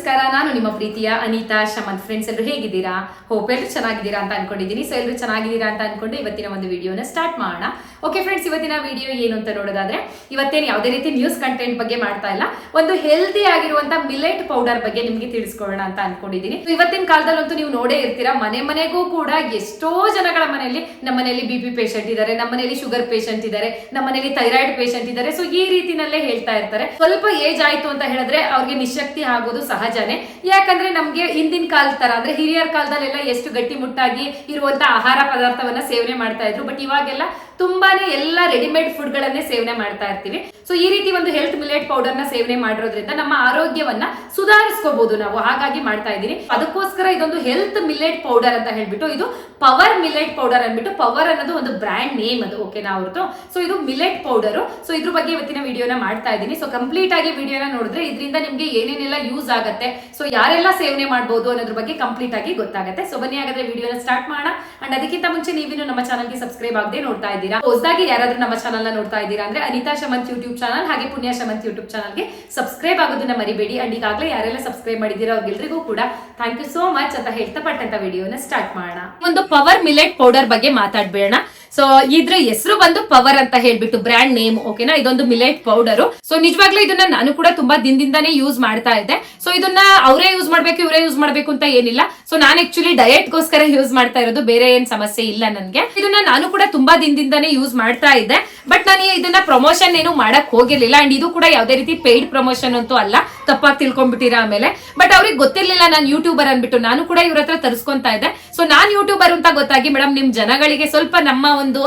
ನಮಸ್ಕಾರ, ನಾನು ನಿಮ್ಮ ಪ್ರೀತಿಯ ಅನಿತಾ ಶಮಂತ್. ಫ್ರೆಂಡ್ಸ್ ಎಲ್ಲರೂ ಹೇಗಿದ್ದೀರಾ? ಹೋಪ್ ಎಲ್ಲರೂ ಚೆನ್ನಾಗಿದ್ದೀರಾ ಅಂತ ಅನ್ಕೊಂಡಿದ್ದೀನಿ. ಸೊ ಎಲ್ಲರೂ ಚೆನ್ನಾಗಿದ್ದೀರಾ ಅಂತ ಅನ್ಕೊಂಡು ಇವತ್ತಿನ ಒಂದು ವಿಡಿಯೋನ ಸ್ಟಾರ್ಟ್ ಮಾಡೋಣ. ಓಕೆ ಫ್ರೆಂಡ್ಸ್ ಇವತ್ತಿನ ವಿಡಿಯೋ ಏನು ಅಂತ ನೋಡೋದಾದ್ರೆ, ಇವತ್ತೇನು ಯಾವುದೇ ರೀತಿ ನ್ಯೂಸ್ ಕಂಟೆಂಟ್ ಬಗ್ಗೆ ಮಾಡ್ತಾ ಇಲ್ಲ. ಒಂದು ಹೆಲ್ದಿ ಆಗಿರುವಂತ ಮಿಲೆಟ್ ಪೌಡರ್ ಬಗ್ಗೆ ನಿಮಗೆ ತಿಳಿಸ್ಕೊಳ್ಳೋಣ ಅಂತ ಅನ್ಕೊಂಡಿದ್ದೀನಿ. ಇವತ್ತಿನ ಕಾಲದಲ್ಲಂತೂ ನೀವು ನೋಡೇ ಇರ್ತೀರಾ, ಮನೆ ಮನೆಗೂ ಕೂಡ ಎಷ್ಟೋ ಜನಗಳ ಮನೆಯಲ್ಲಿ ನಮ್ಮ ಮನೆಯಲ್ಲಿ ಬಿ ಪಿ ಪೇಷಂಟ್ ಇದ್ದಾರೆ, ನಮ್ಮ ಮನೆಯಲ್ಲಿ ಶುಗರ್ ಪೇಷಂಟ್ ಇದ್ದಾರೆ, ನಮ್ಮ ಮನೆಯಲ್ಲಿ ಥೈರಾಯ್ಡ್ ಪೇಷಂಟ್ ಇದ್ದಾರೆ. ಸೊ ಈ ರೀತಿನಲ್ಲೇ ಹೇಳ್ತಾ ಇರ್ತಾರೆ. ಸ್ವಲ್ಪ ಏಜ್ ಆಯ್ತು ಅಂತ ಹೇಳಿದ್ರೆ ಅವ್ರಿಗೆ ನಿಶಕ್ತಿ ಆಗೋದು ಸಹಜನೇ. ಯಾಕಂದ್ರೆ ನಮ್ಗೆ ಹಿಂದಿನ ಕಾಲದ ತರ ಅಂದ್ರೆ ಹಿರಿಯರ ಕಾಲದಲ್ಲೆಲ್ಲ ಎಷ್ಟು ಗಟ್ಟಿಮುಟ್ಟಾಗಿ ಇರುವಂತ ಆಹಾರ ಪದಾರ್ಥವನ್ನ ಸೇವನೆ ಮಾಡ್ತಾ ಇದ್ರು. ಬಟ್ ಇವಾಗೆಲ್ಲ ತುಂಬಾನೇ ಎಲ್ಲ ರೆಡಿಮೇಡ್ ಫುಡ್ ಗಳನ್ನೇ ಸೇವನೆ ಮಾಡ್ತಾ ಇರ್ತೀವಿ. ಸೊ ಈ ರೀತಿ ಒಂದು ಹೆಲ್ತ್ ಮಿಲೆಟ್ ಪೌಡರ್ನ ಸೇವನೆ ಮಾಡಿರೋದ್ರಿಂದ ನಮ್ಮ ಆರೋಗ್ಯವನ್ನ ಸುಧಾರಿಸ್ಕೋಬಹುದು ನಾವು. ಹಾಗಾಗಿ ಮಾಡ್ತಾ ಇದ್ದೀನಿ. ಅದಕ್ಕೋಸ್ಕರ ಇದೊಂದು ಹೆಲ್ತ್ ಮಿಲೆಟ್ ಪೌಡರ್ ಅಂತ ಹೇಳ್ಬಿಟ್ಟು, ಇದು ಪವರ್ ಮಿಲೆಟ್ ಪೌಡರ್ ಅಂದ್ಬಿಟ್ಟು ಪವರ್ ಅನ್ನೋದು ಒಂದು ಬ್ರ್ಯಾಂಡ್ ನೇಮ್ ಅದು ಓಕೆನಾ ಅವ್ರದ್ದು. ಸೊ ಇದು ಮಿಲೆಟ್ ಪೌಡರ್ ಸೊ ಇದ್ರ ಬಗ್ಗೆ ಇವತ್ತಿನ ವಿಡಿಯೋನ ಮಾಡ್ತಾ ಇದ್ದೀನಿ. ಸೊ ಕಂಪ್ಲೀಟ್ ಆಗಿ ವಿಡಿಯೋನ ನೋಡಿದ್ರೆ ಇದರಿಂದ ನಿಮ್ಗೆ ಏನೇನೆಲ್ಲ ಯೂಸ್ ಆಗುತ್ತೆ. ಸೊ ಯಾರೆಲ್ಲ ಸೇವನೆ ಮಾಡಬಹುದು ಅನ್ನೋದ್ರ ಬಗ್ಗೆ ಕಂಪ್ಲೀಟ್ ಆಗಿ ಗೊತ್ತಾಗುತ್ತೆ. ಸೊ ಬನ್ನಿ ಹಾಗಾದ್ರೆ ವಿಡಿಯೋನ ಸ್ಟಾರ್ಟ್ ಮಾಡೋಣ. ಅಂಡ್ ಅದಕ್ಕಿಂತ ಮುಂಚೆ ನೀವಿನ್ನು ನಮ್ಮ ಚಾನಲ್ಗೆ ಸಬ್ಸ್ಕ್ರೈಬ್ ಆಗದೆ ನೋಡ್ತಾ ಇದ್ದೀರಾ? ಹೊಸದಾಗಿ ಯಾರಾದ್ರೂ ನಮ್ಮ ಚಾನಲ್ನ ನೋಡ್ತಾ ಇದ್ದೀರಾ ಅಂದ್ರೆ ಅನಿತಾ ಶಮಂತ್ ಯೂಟ್ಯೂಬ್ ಚಾನಲ್ ಹಾಗೆ ಪುಣ್ಯ ಶಮಂತ್ ಯೂಟ್ಯೂಬ್ ಚಾನಲ್ಗೆ ಸಬ್ಸ್ಕ್ರೈಬ್ ಆಗೋದನ್ನ ಮರಿಬೇಡಿ. ಅಂಡ್ ಈಗಾಗಲೇ ಯಾರೆಲ್ಲ ಸಬ್ಸ್ಕ್ರೈಬ್ ಮಾಡಿದ್ದೀರಾ ಅವ್ರಿಗೆಲ್ರಿಗೂ ಕೂಡ ಥ್ಯಾಂಕ್ ಯು ಸೋ ಮಚ್ ಅಂತ ಹೇಳ್ತಾ ಪಟ್ಟಂತ ವಿಡಿಯೋನ ಸ್ಟಾರ್ಟ್ ಮಾಡೋಣ. ಒಂದು ಪವರ್ ಮಿಲೆಟ್ ಪೌಡರ್ ಬಗ್ಗೆ ಮಾತಾಡ್ಬೇಡ ಸೊ ಇದ್ರ ಹೆಸರು ಬಂದು ಪವರ್ ಅಂತ ಹೇಳ್ಬಿಟ್ಟು ಬ್ರ್ಯಾಂಡ್ ನೇಮ್ ಓಕೆನಾ ಇದೊಂದು ಮಿಲೆಟ್ ಪೌಡರ್ ಸೊ ನಿಜವಾಗ್ಲೂ ಇದನ್ನ ನಾನು ಕೂಡ ತುಂಬಾ ದಿನದಿಂದಾನೇ ಯೂಸ್ ಮಾಡ್ತಾ ಇದ್ದೆ. ಸೊ ಇದನ್ನ ಅವರೇ ಯೂಸ್ ಮಾಡ್ಬೇಕು, ಇವರೇ ಯೂಸ್ ಮಾಡ್ಬೇಕು ಅಂತ ಏನಿಲ್ಲ. ಸೊ ನಾನು ಆಕ್ಚುಲಿ ಡಯಟ್ ಗೋಸ್ಕರ ಯೂಸ್ ಮಾಡ್ತಾ ಇರೋದು, ಬೇರೆ ಏನ್ ಸಮಸ್ಯೆ ಇಲ್ಲ ನನ್ಗೆ. ಇದನ್ನ ನಾನು ಕೂಡ ತುಂಬಾ ದಿನದಿಂದಾನೇ ಯೂಸ್ ಮಾಡ್ತಾ ಇದ್ದೆ. ಬಟ್ ನಾನು ಇದನ್ನ ಪ್ರಮೋಷನ್ ಏನು ಮಾಡಕ್ ಹೋಗಿರ್ಲಿಲ್ಲ. ಅಂಡ್ ಇದು ಕೂಡ ಯಾವುದೇ ರೀತಿ ಪೇಯ್ಡ್ ಪ್ರಮೋಷನ್ ಅಂತೂ ಅಲ್ಲ. ತಪ್ಪಾಗಿ ತಿಳ್ಕೊಂಡ್ಬಿಟ್ಟಿರ ಆಮೇಲೆ? ಬಟ್ ಅವ್ರಿಗೆ ಗೊತ್ತಿರ್ಲಿಲ್ಲ ನಾನು ಯೂಟ್ಯೂಬರ್ ಅನ್ಬಿಟ್ಟು. ನಾನು ಕೂಡ ಇವ್ರ ಹತ್ರ ತರಿಸ್ಕೊಂತಾ ಇದ್ದೆ. ಸೊ ನಾನ್ ಯೂಟ್ಯೂಬರ್ ಅಂತ ಗೊತ್ತಾಗಿ ಮೇಡಮ್ ನಿಮ್ ಜನಗಳಿಗೆ ಸ್ವಲ್ಪ ನಮ್ಮ ಒಂದು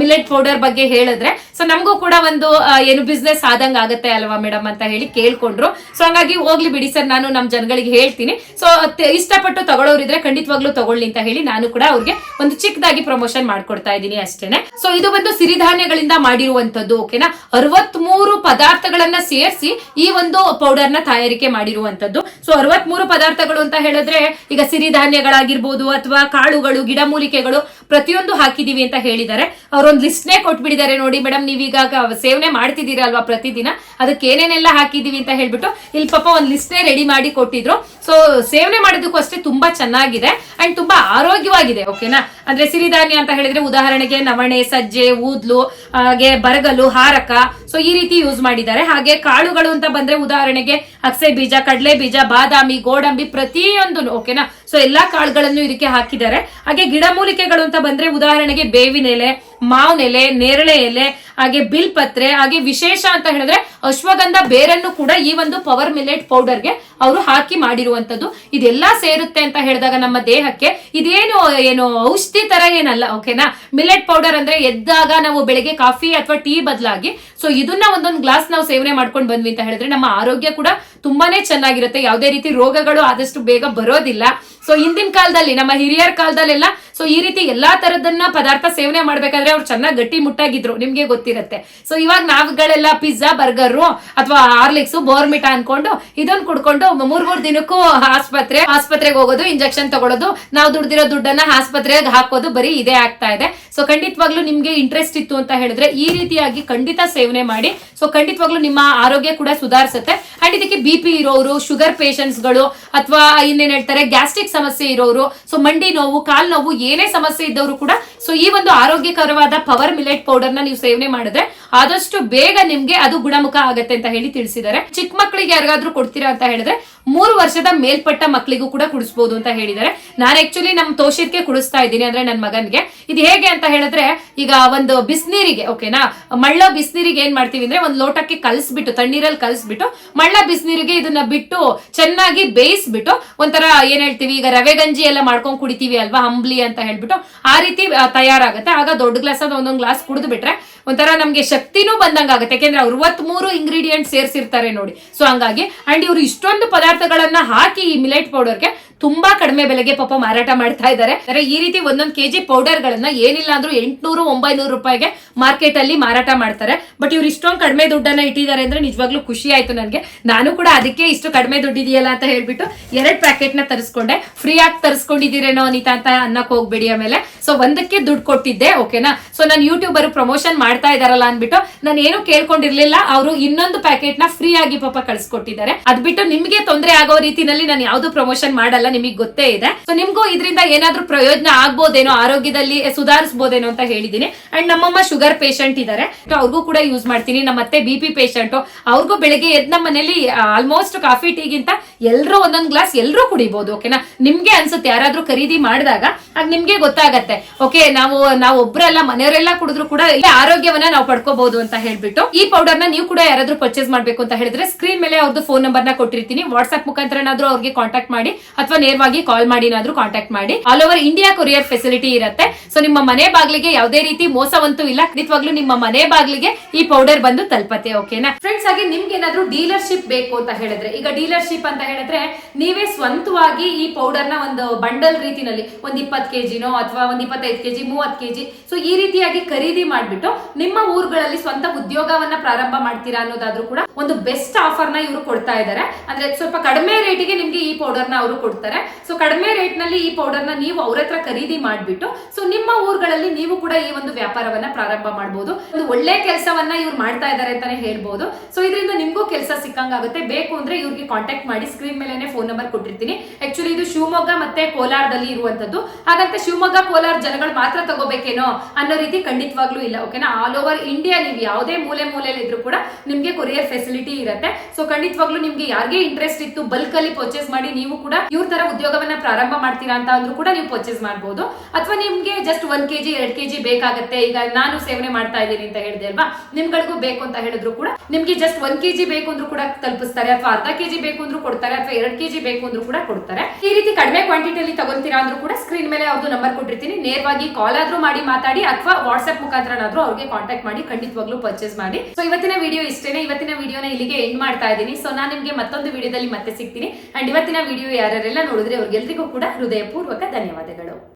ಮಿಲೆಟ್ ಪೌಡರ್ ಬಗ್ಗೆ ಹೇಳಿದ್ರೆ. ಸೊ ನಮಗೂ ಕೂಡ ಒಂದು ಏನು ಬಿಸ್ನೆಸ್ ಆದಂಗ ಆಗತ್ತೆ ಅಲ್ವಾ ಮೇಡಮ್ ಅಂತ ಹೇಳಿ ಕೇಳ್ಕೊಂಡ್ರು. ಸೊ ಹಂಗಾಗಿ ಹೋಗ್ಲಿ ಬಿಡಿ ಸರ್, ನಾನು ನಮ್ಮ ಜನಗಳಿಗೆ ಹೇಳ್ತೀನಿ. ಸೊ ಇಷ್ಟಪಟ್ಟು ತಗೊಳ್ಳೋರಿದ್ರೆ ಖಂಡಿತವಾಗ್ಲೂ ತಗೊಳ್ಳಿ ಅಂತ ಹೇಳಿ ನಾನು ಕೂಡ ಅವ್ರಿಗೆ ಒಂದು ಚಿಕ್ಕದಾಗಿ ಪ್ರಮೋಷನ್ ಮಾಡ್ಕೊಡ್ತಾ ಇದ್ದೀನಿ ಅಷ್ಟೇನೆ. ಸೊ ಇದು ಒಂದು ಸಿರಿಧಾನ್ಯಗಳಿಂದ ಮಾಡಿರುವಂತದ್ದು ಓಕೆನಾ ಅರವತ್ಮೂರು ಪದಾರ್ಥಗಳನ್ನ ಸೇರಿಸಿ ಈ ಒಂದು ಪೌಡರ್ನ ತಯಾರಿಕೆ ಮಾಡಿರುವಂತದ್ದು ಸೊ ಅರವತ್ಮೂರು ಪದಾರ್ಥಗಳು ಅಂತ ಹೇಳಿದ್ರೆ ಈಗ ಸಿರಿಧಾನ್ಯಗಳಾಗಿರ್ಬೋದು ಅಥವಾ ಕಾಳುಗಳು ಗಿಡಮೂಲಿಕೆಗಳು ಪ್ರತಿಯೊಂದು ಹಾಕಿದೀವಿ ಅಂತ ಹೇಳಿದ್ದಾರೆ. ಅವರೊಂದು ಲಿಸ್ಟ್ನೇ ಕೊಟ್ಬಿಟ್ಟಿದ್ದಾರೆ ನೋಡಿ ಮೇಡಮ್ ನೀವೀಗ ಸೇವನೆ ಮಾಡ್ತಿದ್ದೀರಾ ಅಲ್ವಾ ಪ್ರತಿದಿನ? ಅದಕ್ಕೆ ಏನೇನೆಲ್ಲ ಹಾಕಿದೀವಿ ಅಂತ ಹೇಳ್ಬಿಟ್ಟು ಇಲ್ಲಿ ಪಾಪ ಒಂದು ಲಿಸ್ಟ್ನೇ ರೆಡಿ ಮಾಡಿ ಕೊಟ್ಟಿದ್ರು. ಸೊ ಸೇವನೆ ಮಾಡೋದಕ್ಕೂ ಅಷ್ಟೇ ತುಂಬಾ ಚೆನ್ನಾಗಿದೆ ಅಂಡ್ ತುಂಬಾ ಆರೋಗ್ಯವಾಗಿದೆ ಓಕೆನಾ ಅಂದ್ರೆ ಸಿರಿಧಾನ್ಯ ಅಂತ ಹೇಳಿದ್ರೆ ಉದಾಹರಣೆಗೆ ನವಣೆ, ಸಜ್ಜೆ, ಊದ್ಲು, ಹಾಗೆ ಬರಗಲು, ಹಾರಕ ಸೊ ಈ ರೀತಿ ಯೂಸ್ ಮಾಡಿದ್ದಾರೆ. ಹಾಗೆ ಕಾಳುಗಳು ಅಂತ ಬಂದ್ರೆ ಉದಾಹರಣೆಗೆ ಅಕ್ಸೆ ಬೀಜ, ಕಡಲೆ ಬೀಜ, ಬಾದಾಮಿ, ಗೋಡಂಬಿ ಪ್ರತಿಯೊಂದು ಓಕೆನಾ ಸೊ ಎಲ್ಲಾ ಕಾಳುಗಳನ್ನು ಇದಕ್ಕೆ ಹಾಕಿದ್ದಾರೆ. ಹಾಗೆ ಗಿಡಮೂಲಿಕೆಗಳು ಅಂತ ಬಂದ್ರೆ ಉದಾಹರಣೆಗೆ ಬೇವಿನ ಎಲೆ, ಮಾವಿನ ನೇರಳೆ ಎಲೆ, ಹಾಗೆ ಬಿಲ್ಪತ್ರೆ, ಹಾಗೆ ವಿಶೇಷ ಅಂತ ಹೇಳಿದ್ರೆ ಅಶ್ವಗಂಧ ಬೇರನ್ನು ಕೂಡ ಈ ಒಂದು ಪವರ್ ಮಿಲೆಟ್ ಪೌಡರ್ಗೆ ಅವರು ಹಾಕಿ ಮಾಡಿರುವಂತದ್ದು ಇದೆಲ್ಲ ಸೇರುತ್ತೆ ಅಂತ ಹೇಳಿದಾಗ ನಮ್ಮ ದೇಹಕ್ಕೆ ಇದೇನು, ಏನು ಔಷಧಿ ತರ ಏನಲ್ಲ ಓಕೆನಾ ಮಿಲೆಟ್ ಪೌಡರ್ ಅಂದ್ರೆ ಎದ್ದಾಗ ನಾವು ಬೆಳಿಗ್ಗೆ ಕಾಫಿ ಅಥವಾ ಟೀ ಬದಲಾಗಿ ಸೊ ಇದನ್ನ ಒಂದೊಂದು ಗ್ಲಾಸ್ ನಾವು ಸೇವನೆ ಮಾಡ್ಕೊಂಡು ಬಂದ್ವಿ ಅಂತ ಹೇಳಿದ್ರೆ ನಮ್ಮ ಆರೋಗ್ಯ ಕೂಡ ತುಂಬಾನೇ ಚೆನ್ನಾಗಿರುತ್ತೆ. ಯಾವುದೇ ರೀತಿ ರೋಗಗಳು ಆದಷ್ಟು ಬೇಗ ಬರೋದಿಲ್ಲ. ಸೊ ಹಿಂದಿನ ಕಾಲದಲ್ಲಿ, ನಮ್ಮ ಹಿರಿಯರ ಕಾಲದಲ್ಲೆಲ್ಲ ಸೊ ಈ ರೀತಿ ಎಲ್ಲಾ ತರದನ್ನ ಪದಾರ್ಥ ಸೇವನೆ ಮಾಡ್ಬೇಕಾದ್ರೆ ಅವ್ರು ಚೆನ್ನಾಗಿ ಗಟ್ಟಿ ಮುಟ್ಟಾಗಿದ್ರು. ನಿಮ್ಗೆ ಗೊತ್ತಿರುತ್ತೆ. ಸೊ ಇವಾಗ ನಾವುಗಳೆಲ್ಲ ಪಿಜ್ಜಾ, ಬರ್ಗರು ಅಥವಾ ಹಾರ್ಲಿಕ್ಸ್, ಬೋರ್ಮಿಟಾ ಅನ್ಕೊಂಡು ಇದನ್ನ ಕುಡ್ಕೊಂಡು ಮೂರ್ ಮೂರ್ ದಿನಕ್ಕೂ ಆಸ್ಪತ್ರೆ, ಆಸ್ಪತ್ರೆಗೆ ಹೋಗೋದು, ಇಂಜೆಕ್ಷನ್ ತಗೊಳ್ಳೋದು ನಾವು ದುಡ್ದಿರೋ ದುಡ್ಡನ್ನ ಆಸ್ಪತ್ರೆಗೆ ಹಾಕೋದು ಬರೀ ಇದೇ ಆಗ್ತಾ ಇದೆ. ಸೊ ಖಂಡಿತವಾಗ್ಲೂ ನಿಮ್ಗೆ ಇಂಟ್ರೆಸ್ಟ್ ಇತ್ತು ಅಂತ ಹೇಳಿದ್ರೆ ಈ ರೀತಿಯಾಗಿ ಖಂಡಿತ ಸೇವನೆ ಮಾಡಿ. ಸೊ ಖಂಡಿತವಾಗ್ಲೂ ನಿಮ್ಮ ಆರೋಗ್ಯ ಕೂಡ ಸುಧಾರಿಸುತ್ತೆ. ಅಂಡ್ ಇದಕ್ಕೆ ಬಿ ಪಿ ಇರೋರು ಶುಗರ್ಗಳು ಅಥವಾ ಇನ್ನೇನ್ ಹೇಳ್ತಾರೆ ಗ್ಯಾಸ್ಟ್ರಿಕ್ ಸಮಸ್ಯೆ ಇರೋರು. ಸೊ ಮಂಡಿ ನೋವು, ಕಾಲ್ ನೋವು, ಏನೇ ಸಮಸ್ಯೆ ಇದ್ದವರು ಕೂಡ ಸೊ ಈ ಒಂದು ಆರೋಗ್ಯಕರವಾದ ಪವರ್ ಮಿಲೆಟ್ ಪೌಡರ್ನ ನೀವು ಸೇವನೆ ಮಾಡಿದ್ರೆ ಆದಷ್ಟು ಬೇಗ ನಿಮ್ಗೆ ಅದು ಗುಣಮುಖ ಆಗತ್ತೆ ಅಂತ ಹೇಳಿ ತಿಳಿಸಿದ್ದಾರೆ. ಚಿಕ್ಕ ಮಕ್ಕಳಿಗೆ ಯಾರಿಗಾದ್ರೂ ಕೊಡ್ತೀರಾ ಅಂತ ಹೇಳಿದ್ರೆ ಮೂರು ವರ್ಷದ ಮೇಲ್ಪಟ್ಟ ಮಕ್ಕಳಿಗೂ ಕೂಡ ಕುಡಿಸಬಹುದು ಅಂತ ಹೇಳಿದ್ದಾರೆ. ನಾನು ಆಕ್ಚುಲಿ ನಮ್ ತೋಷಿತ್ಗೆ ಕುಡಿಸ್ತಾ ಇದ್ದೀನಿ ಅಂದ್ರೆ ನನ್ನ ಮಗನ್ಗೆ. ಇದು ಹೇಗೆ ಅಂತ ಹೇಳಿದ್ರೆ, ಈಗ ಒಂದು ಬಿಸಿನೀರಿಗೆ ಓಕೆನಾ ಮಳ್ಳ ಬಿಸಿನೀರಿಗೆ ಏನ್ ಮಾಡ್ತೀವಿ ಅಂದ್ರೆ ಒಂದು ಲೋಟಕ್ಕೆ ಕಲ್ಸ್ಬಿಟ್ಟು, ತಣ್ಣೀರಲ್ಲಿ ಕಲ್ಸ್ಬಿಟ್ಟು, ಮಳ್ಳ ಬಿಸಿನೀರಿಗೆ ಇದನ್ನ ಬಿಟ್ಟು ಚೆನ್ನಾಗಿ ಬೇಯಿಸ್ಬಿಟ್ಟು, ಒಂಥರ ಏನ್ ಹೇಳ್ತೀವಿ, ಈಗ ರವೆ ಗಂಜಿ ಎಲ್ಲ ಮಾಡ್ಕೊಂಡು ಕುಡಿತೀವಿ ಅಲ್ವಾ ಅಂಬ್ಲಿ ಅಂತ ಹೇಳ್ಬಿಟ್ಟು, ಆ ರೀತಿ ತಯಾರಾಗುತ್ತೆ. ಆಗ ದೊಡ್ಡ ಗ್ಲಾಸ್ ಒಂದೊಂದು ಗ್ಲಾಸ್ ಕುಡಿದು ಬಿಟ್ರೆ ಒಂಥರ ನಮಗೆ ಶಕ್ತಿನೂ ಬಂದಂಗೆ ಆಗುತ್ತೆ. ಯಾಕೆಂದ್ರೆ ಅರವತ್ಮೂರು ಇಂಗ್ರೀಡಿಯೆಂಟ್ ಸೇರಿಸಿರ್ತಾರೆ ನೋಡಿ. ಸೊ ಹಂಗಾಗಿ ಅಂಡ್ ಇವರು ಇಷ್ಟೊಂದು ಪದಾರ್ಥಗಳನ್ನ ಹಾಕಿ ಈ ಮಿಲೆಟ್ ಪೌಡರ್ಗೆ ತುಂಬಾ ಕಡಿಮೆ ಬೆಲೆಗೆ ಪಾಪ ಮಾರಾಟ ಮಾಡ್ತಾ ಇದ್ದಾರೆ. ಅಂದ್ರೆ ಈ ರೀತಿ ಒಂದೊಂದು ಕೆಜಿ ಪೌಡರ್ ಗಳನ್ನ ಏನಿಲ್ಲ ಅಂದ್ರೂ ಎಂಟ್ನೂರು, ಒಂಬೈನೂರು ರೂಪಾಯಿಗೆ ಮಾರ್ಕೆಟ್ ಅಲ್ಲಿ ಮಾರಾಟ ಮಾಡ್ತಾರೆ. ಬಟ್ ಇವ್ರು ಇಷ್ಟೊಂದು ಕಡಿಮೆ ದುಡ್ಡನ್ನ ಇಟ್ಟಿದ್ದಾರೆ ಅಂದ್ರೆ ನಿಜವಾಗ್ಲೂ ಖುಷಿ ಆಯ್ತು ನನಗೆ. ನಾನು ಕೂಡ ಅದಕ್ಕೆ ಇಷ್ಟು ಕಡಿಮೆ ದುಡ್ಡಿದೆಯಲ್ಲ ಅಂತ ಹೇಳ್ಬಿಟ್ಟು ಎರಡ್ ಪ್ಯಾಕೆಟ್ನ ತರಿಸ್ಕೊಂಡೆ. ಫ್ರೀ ಆಗಿ ತರಿಸ್ಕೊಂಡಿದ್ದೀರೇನೋ ಅನಿತಾ ಅಂತ ಅನ್ನಕ್ ಹೋಗ್ಬೇಡಿ ಆಮೇಲೆ. ಸೊ ಒಂದಕ್ಕೆ ದುಡ್ಡು ಕೊಟ್ಟಿದ್ದೆ ಓಕೆನಾ ಸೊ ನಾನು ಯೂಟ್ಯೂಬರ್ ಪ್ರಮೋಷನ್ ಮಾಡ್ತಾ ಇದಾರಲ್ಲ ಅನ್ಬಿಟ್ಟು ನಾನು ಏನು ಕೇಳ್ಕೊಂಡಿರ್ಲಿಲ್ಲ, ಅವರು ಇನ್ನೊಂದು ಪ್ಯಾಕೆಟ್ನ ಫ್ರೀ ಆಗಿ ಪಾಪ ಕಳ್ಸಿಕೊಟ್ಟಿದ್ದಾರೆ. ಅದ್ ಬಿಟ್ಟು ನಿಮ್ಗೆ ತೊಂದರೆ ಆಗೋ ರೀತಿನಲ್ಲಿ ನಾನು ಯಾವ್ದು ಪ್ರಮೋಷನ್ ಮಾಡಲ್ಲ, ನಿಮಗೆ ಗೊತ್ತೇ ಇದೆ. ಸೊ ನಿಮ್ಗೂ ಇದರಿಂದ ಏನಾದ್ರೂ ಪ್ರಯೋಜನ ಆಗ್ಬೋದೇನೋ, ಆರೋಗ್ಯದಲ್ಲಿ ಸುಧಾರಿಸಬಹುದೇನೋ ಅಂತ ಹೇಳಿದೀನಿ. ಅಂಡ್ ನಮ್ಮಮ್ಮ ಶುಗರ್ ಪೇಷಂಟ್ ಇದಾರೆ. ಅವ್ರಿಗೂ ಕೂಡ ಯೂಸ್ ಮಾಡ್ತೀನಿ. ನಮ್ಮ ಮತ್ತೆ ಬಿ ಪಿ ಪೇಷಂಟ್ ಅವ್ರಿಗೂ ಬೆಳಗ್ಗೆ ಎದ್ ನಮ್ಮ ಮನೇಲಿ ಆಲ್ಮೋಸ್ಟ್ ಕಾಫಿ ಟೀಗಿಂತ ಎಲ್ಲರೂ ಒಂದೊಂದು ಗ್ಲಾಸ್ ಎಲ್ಲರೂ ಕುಡಿಬಹುದು ಓಕೆನಾ ನಿಮ್ಗೆ ಅನ್ಸುತ್ತೆ, ಯಾರಾದ್ರೂ ಖರೀದಿ ಮಾಡಿದಾಗ, ಆಗ ನಿಮ್ಗೆ ಗೊತ್ತಾಗತ್ತೆ. ಓಕೆ ನಾವು ನಾವು ಒಬ್ರಲ್ಲ, ಮನೆಯವರೆಲ್ಲ ಕುಡಿದ್ರು ಕೂಡ ಈ ಆರೋಗ್ಯವನ್ನ ನಾವು ಪಡ್ಕೋಬಹುದು ಅಂತ ಹೇಳ್ಬಿಟ್ಟು ಈ ಪೌಡರ್ನ ನೀವು ಕೂಡ ಯಾರಾದ್ರೂ ಪರ್ಚೇಸ್ ಮಾಡಬೇಕು ಅಂತ ಹೇಳಿದ್ರೆ ಸ್ಕ್ರೀನ್ ಮೇಲೆ ಅವ್ರದ್ದು ಫೋನ್ ನಂಬರ್ನ ಕೊಟ್ಟಿರ್ತೀನಿ. ವಾಟ್ಸ್ಆಪ್ ಮುಖಾಂತರನಾದ್ರೂ ಅವ್ರಿಗೆ ಕಾಂಟ್ಯಾಕ್ಟ್ ಮಾಡಿ ಅಥವಾ ನೇರವಾಗಿ ಕಾಲ್ ಮಾಡಿ ಏನಾದ್ರೂ ಕಾಂಟ್ಯಾಕ್ಟ್ ಮಾಡಿ. All over India courier facility ಇರುತ್ತೆ. ಸೊ ನಿಮ್ಮ ಮನೆ ಬಾಗಿಲಿಗೆ ಯಾವುದೇ ರೀತಿ ಮೋಸವಂತೂ ಇಲ್ಲ. ಖಂಡಿತವಾಗ್ಲೂ ನಿಮ್ಮ ಮನೆ ಬಾಗಿಲಿಗೆ ಈ ಪೌಡರ್ ಬಂದು ತಲುಪತ್ತೆ ಓಕೆನಾ ಫ್ರೆಂಡ್ಸ್ ಹಾಗೆ ನಿಮ್ಗೆ ಏನಾದ್ರೂ ಡೀಲರ್ಶಿಪ್ ಬೇಕು ಅಂತ ಹೇಳಿದ್ರೆ, ಈಗ ಡೀಲರ್ಶಿಪ್ ಅಂತ ಹೇಳಿದ್ರೆ ನೀವೇ ಸ್ವಂತವಾಗಿ ಈ ಪೌಡರ್ನ ಒಂದು ಬಂಡಲ್ ರೀತಿನಲ್ಲಿ ಒಂದ್ ಇಪ್ಪತ್ ಕೆಜಿನೋ ಅಥವಾ ಒಂದ್ ಇಪ್ಪತ್ತೈದು ಕೆಜಿ ಮೂವತ್ ಕೆಜಿ ಸೊ ಈ ರೀತಿಯಾಗಿ ಖರೀದಿ ಮಾಡ್ಬಿಟ್ಟು ನಿಮ್ಮ ಊರುಗಳಲ್ಲಿ ಸ್ವಂತ ಉದ್ಯೋಗವನ್ನ ಪ್ರಾರಂಭ ಮಾಡ್ತೀರಾ ಅನ್ನೋದಾದ್ರೂ ಕೂಡ ಒಂದು ಬೆಸ್ಟ್ ಆಫರ್ನ ಇವರು ಕೊಡ್ತಾ ಇದ್ದಾರೆ ಅಂದ್ರೆ ಸ್ವಲ್ಪ ಕಡಿಮೆ ರೇಟಿಗೆ ನಿಮ್ಗೆ ಈ ಪೌಡರ್ನ ಅವರು ಕೊಡ್ತಾರೆ. ಸೊ ಕಡಿಮೆ ರೇಟ್ನಲ್ಲಿ ಈ ಪೌಡರ್ನ ನೀವು ಅವ್ರ ಹತ್ರ ಖರೀದಿ ಮಾಡ್ಬಿಟ್ಟು ಸೊ ನಿಮ್ಮ ಊರುಗಳಲ್ಲಿ ನೀವು ಕೂಡ ಈ ಒಂದು ವ್ಯಾಪಾರವನ್ನ ಪ್ರಾರಂಭ ಮಾಡಬಹುದು ಒಂದು ಒಳ್ಳೆ ಕೆಲಸವನ್ನ ಇವ್ರು ಮಾಡ್ತಾ ಇದ್ದಾರೆ ಅಂತಾನೆ ಹೇಳ್ಬೋದು. ಸೊ ಇದರಿಂದ ನಿಮ್ಗೂ ಕೆಲಸ ಸಿಕ್ಕಂಗಾಗುತ್ತೆ. ಬೇಕು ಅಂದ್ರೆ ಇವ್ರಿಗೆ ಕಾಂಟ್ಯಾಕ್ಟ್ ಮಾಡಿ ಸ್ಕ್ರೀನ್ ಮೇಲೆ ಫೋನ್ ನಂಬರ್ ಕೊಟ್ಟಿರ್ತೀನಿ. ಆಕ್ಚುಲಿ ಇದು ಶಿವಮೊಗ್ಗ ಮತ್ತೆ ಕೋಲಾರದಲ್ಲಿ ಇರುವಂತದ್ದು. ಹಾಗಂತ ಶಿವಮೊಗ್ಗ, ಕೋಲಾರ ಜನಗಳು ಮಾತ್ರ ತಗೋಬೇಕೇನೋ ಅನ್ನೋ ರೀತಿ ಖಂಡಿತವಾಗ್ಲೂ ಇಲ್ಲ ಓಕೆನಾ ಆಲ್ ಓವರ್ ಇಂಡಿಯಾ ನೀವು ಯಾವುದೇ ಮೂಲೆ ಮೂಲೆಯಲ್ಲಿ ಇದ್ರೂ ಕೂಡ ನಿಮ್ಗೆ ಕೊರಿಯರ್ ಫೆಸಿಲಿಟಿ ಇರುತ್ತೆ. ಸೊ ಖಂಡಿತವಾಗ್ಲೂ ನಿಮ್ಗೆ ಯಾರಿಗೆ ಇಂಟ್ರೆಸ್ಟ್ ಇತ್ತು ಬಲ್ಕ್ ಅಲ್ಲಿ ಪರ್ಚೇಸ್ ಮಾಡಿ ನೀವು ಕೂಡ ಇವ್ರ ತರ ಉದ್ಯೋಗವನ್ನ ಪ್ರಾರಂಭ ಮಾಡ್ತೀರಾ ಅಂತ ಅಂದ್ರೂ ಕೂಡ ನೀವು ಪರ್ಚೇಸ್ ಮಾಡಬಹುದು ಅಥವಾ ನಿಮ್ಗೆ ಜಸ್ಟ್ ಒಂದ್ ಕೆಜಿ ಎರಡ್ ಕೆಜಿ ಬೇಕಾಗುತ್ತೆ, ಈಗ ನಾನು ಸೇವನೆ ಮಾಡ್ತಾ ಇದ್ದೀನಿ ಅಂತ ಹೇಳಿದೆ ಅಲ್ವಾ? ನಿಮ್ಗಳಿಗೂ ಬೇಕು ಅಂತ ಹೇಳಿದ್ರು ಕೂಡ ನಿಮ್ಗೆ ಜಸ್ಟ್ ಒಂದ್ ಕೆಜಿ ಬೇಕು ಅಂದ್ರೂ ಕೂಡ ತಲುಪಿಸ್ತಾರೆ, ಅಥವಾ ಅರ್ಧ ಕೆಜಿ ಬೇಕು ಅಂದ್ರೂ ಕೊಡ್ತಾರೆ, ಅಥವಾ ಎರಡ್ ಕೆಜಿ ಬೇಕು ಅಂದ್ರೂ ಕೂಡ ಕೊಡ್ತಾರೆ. ಈ ರೀತಿ ಕಡಿಮೆ ಕ್ವಾಂಟಿಟಿಯಲ್ಲಿ ತಗೊಂತೀರಾ ಅಂದ್ರೂ ಕೂಡ ಸ್ಕ್ರೀನ್ ಮೇಲೆ ಅವ್ರದ್ದು ನಂಬರ್ ಕೊಟ್ಟಿರ್ತೀನಿ. ನೇರವಾಗಿ ಕಾಲ್ ಆದ್ರೂ ಮಾಡಿ ಮಾತಾಡಿ, ಅಥವಾ ವಾಟ್ಸ್ಆಪ್ ಮುಖಾಂತರನಾದ್ರೂ ಅವ್ರಿಗೆ ಕಾಂಟ್ಯಾಕ್ಟ್ ಮಾಡಿ, ಖಂಡಿತವಾಗ್ಲೂ ಪರ್ಚೇಸ್ ಮಾಡಿ. ಸೊ ಇವತ್ತಿನ ವಿಡಿಯೋ ಇಷ್ಟೇನೆ. ಇವತ್ತಿನ ವಿಡಿಯೋನ ಇಲ್ಲಿಗೆ ಎಂಡ್ ಮಾಡ್ತಾ ಇದ್ದೀನಿ. ಸೊ ನಾನು ನಿಮಗೆ ಮತ್ತೊಂದು ವಿಡಿಯೋದಲ್ಲಿ ಮತ್ತೆ ಸಿಗ್ತೀನಿ. ಅಂಡ್ ಇವತ್ತಿನ ವಿಡಿಯೋ ಯಾರೆಲ್ಲ ನೋಡಿದ್ರೆ ಅವ್ರಿಗೆಲ್ರಿಗೂ ಕೂಡ ಹೃದಯಪೂರ್ವಕ ಧನ್ಯವಾದಗಳು.